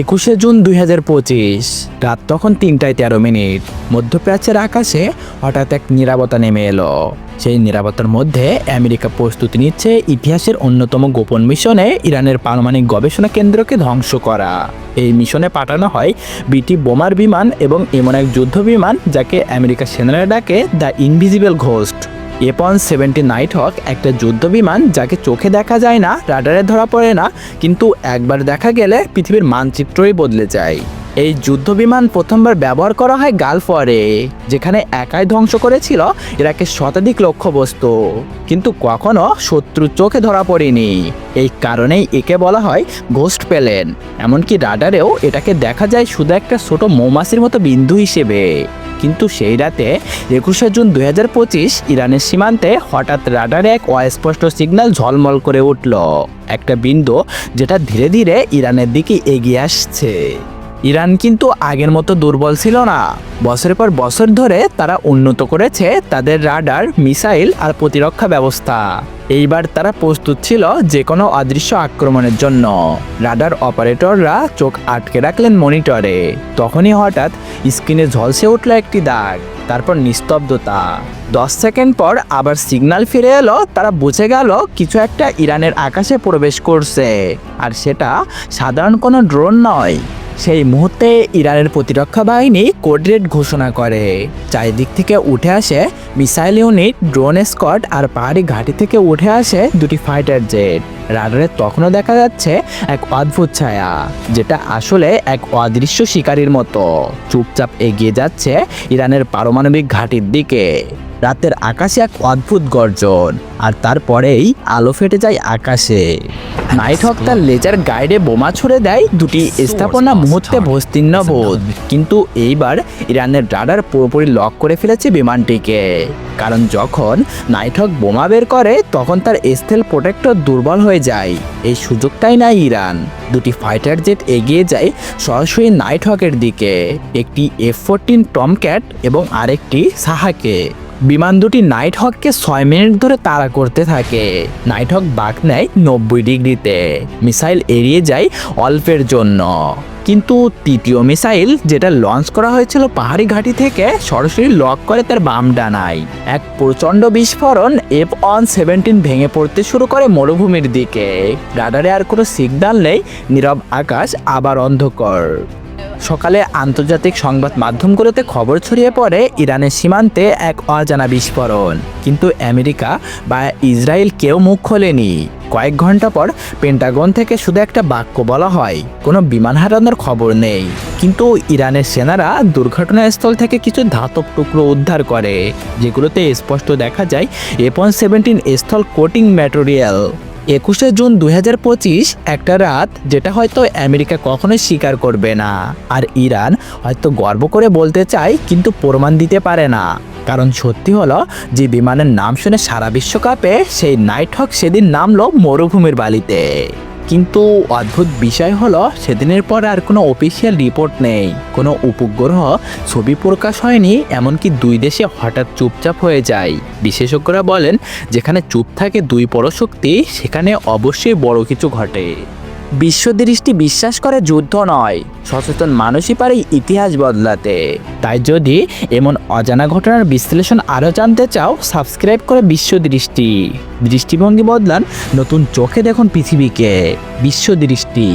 একুশে জুন দুই হাজার পঁচিশ, রাত তখন তিনটায় তেরো মিনিট। মধ্যপ্রাচ্যের আকাশে হঠাৎ এক নিরাপত্তা নেমে এলো। সেই নিরাপত্তার মধ্যে আমেরিকা প্রস্তুতি নিচ্ছে ইতিহাসের অন্যতম গোপন মিশনে ইরানের পারমাণবিক গবেষণা কেন্দ্রকে ধ্বংস করা। এই মিশনে পাঠানো হয় বিটি বোমার বিমান এবং এমন এক যুদ্ধ বিমান যাকে আমেরিকা সেনারা ডাকে দ্য ইনভিজিবল ঘোস্ট। এপন সেভেন্টি নাইট হক একটা যুদ্ধ বিমান যাকে চোখে দেখা যায় না, রাডারে ধরা পড়ে না, কিন্তু একবার দেখা গেলে পৃথিবীর মানচিত্রই বদলে যায়। এই যুদ্ধ বিমান প্রথমবার ব্যবহার করা হয় গালফ ওয়ারে, যেখানে একাই ধ্বংস করেছিল ইরাকের শতাধিক লক্ষ্যবস্তু। কিন্তু কখনো শত্রুর চোখে ধরা পড়েনি। এই কারণেই একে বলা হয় ঘোস্ট পেলেন এমনকি রাডারেও এটাকে দেখা যায় শুধু একটা ছোট মৌমাছির মতো বিন্দু হিসেবে। কিন্তু সেই রাতে একুশে জুন দুই হাজার পঁচিশ ইরানের সীমান্তে হঠাৎ রাডারে এক অস্পষ্ট সিগন্যাল ঝলমল করে উঠল। একটা বিন্দু যেটা ধীরে ধীরে ইরানের দিকে এগিয়ে আসছে। ইরান কিন্তু আগের মতো দুর্বল ছিল না। বছরের পর বছর ধরে তারা উন্নত করেছে তাদের রাডার, মিসাইল আর প্রতিরক্ষা ব্যবস্থা। এইবার তারা প্রস্তুত ছিল যে কোনো অদৃশ্য আক্রমণের জন্য। রাডার অপারেটররা চোখ আটকে রাখলেন মনিটরে। তখনই হঠাৎ স্ক্রিনে ঝলসে উঠল একটি দাগ, তারপর নিস্তব্ধতা। দশ সেকেন্ড পর আবার সিগন্যাল ফিরে এলো, তারা বুঝে গেল কিছু একটা ইরানের আকাশে প্রবেশ করছে। আর সেটা সাধারণ কোনো ড্রোন নয়। সেই মুহূর্তে ইরানের প্রতিরক্ষা বাহিনী কোড রেড ঘোষণা করে। চারিদিক থেকে উঠে আসে মিসাইল ইউনিট, ড্রোন স্কট আর পাহাড়ি ঘাঁটি থেকে উঠে আসে দুটি ফাইটার জেট রাডারে তখনও দেখা যাচ্ছে এক অদ্ভুত ছায়া, যেটা আসলে এক অদৃশ্য শিকারীর মতো। চুপচাপ এগিয়ে যাচ্ছে ইরানের পারমাণবিক ঘাটির দিকে। রাতের আকাশে এক অদ্ভুত গর্জন, আর তারপরেই আলো ফেটে যায় আকাশে। নাইট হক তার লেজার গাইডে বোমা ছুড়ে দেয় দুটি স্থাপনা মুহূর্তে ভস্তীর্ণ বোধ কিন্তু এইবার ইরানের রাডার পুরোপুরি লক করে ফেলেছে বিমানটিকে। কারণ যখন নাইট হক বোমা বের করে, তখন তার স্থেল প্রোটেক্টর দুর্বল হয়ে যায়। এই সুযোগটাই নাই ইরান। দুটি ফাইটার জেট এগিয়ে যায় সরাসরি নাইট হকের দিকে। একটি এফ ফোরটিন টমক্যাট এবং আরেকটি সাহাকে। বিমান দুটি নাইট হককে ছয় মিনিট ধরে তাড়া করতে থাকে। নাইট হক বাঁক নেয় নব্বই ডিগ্রিতে। মিসাইল এড়িয়ে যায় অল্পের জন্য। কিন্তু তৃতীয় মিসাইল, যেটা লঞ্চ করা হয়েছিল পাহাড়ি ঘাঁটি থেকে, সরাসরি লক করে তার বাম ডানায়। এক প্রচণ্ড বিস্ফোরণ এফ ওয়ান সেভেন্টিন ভেঙে পড়তে শুরু করে মরুভূমির দিকে। রাডারে আর কোনো সিগন্যাল নেই, নীরব আকাশ আবার অন্ধকার। সকালে আন্তর্জাতিক সংবাদ মাধ্যমগুলোতে খবর ছড়িয়ে পড়ে ইরানের সীমান্তে এক অজানা বিস্ফোরণ। কিন্তু আমেরিকা বা ইসরায়েল কেউ মুখ খোলেনি। কয়েক ঘণ্টা পর পেন্টাগন থেকে শুধু একটা বাক্য বলা হয়, কোনো বিমান হারানোর খবর নেই। কিন্তু ইরানের সেনারা দুর্ঘটনাস্থল থেকে কিছু ধাতব টুকরো উদ্ধার করে, যেগুলোতে স্পষ্ট দেখা যায় এপন সেভেন্টিন স্থল কোটিং ম্যাটেরিয়াল একুশে জুন দু হাজার পঁচিশ একটা রাত যেটা হয়তো আমেরিকা কখনোই স্বীকার করবে না। আর ইরান হয়তো গর্ব করে বলতে চায়, কিন্তু প্রমাণ দিতে পারে না। কারণ সত্যি হলো, যে বিমানের নাম শুনে সারা বিশ্বকাপে সেই নাইট হক সেদিন নামলো মরুভূমির বালিতে। কিন্তু অদ্ভুত বিষয় হলো, সেদিনের পর আর কোনো অফিসিয়াল রিপোর্ট নেই। কোনো উপগ্রহ ছবি প্রকাশ হয়নি, এমনকি দুই দেশে হঠাৎ চুপচাপ হয়ে যায়। বিশেষজ্ঞরা বলেন, যেখানে চুপ থাকে দুই পরশক্তি, সেখানে অবশ্যই বড় কিছু ঘটে। বিশ্বদৃষ্টি বিশ্বাস করে যুদ্ধ নয়, সচেতন মানুষই পারে ইতিহাস বদলাতে। তাই যদি এমন অজানা ঘটনার বিশ্লেষণ আরও জানতে চাও, সাবস্ক্রাইব করে বিশ্বদৃষ্টি। দৃষ্টিভঙ্গি বদলান, নতুন চোখে দেখুন পৃথিবীকে। বিশ্বদৃষ্টি।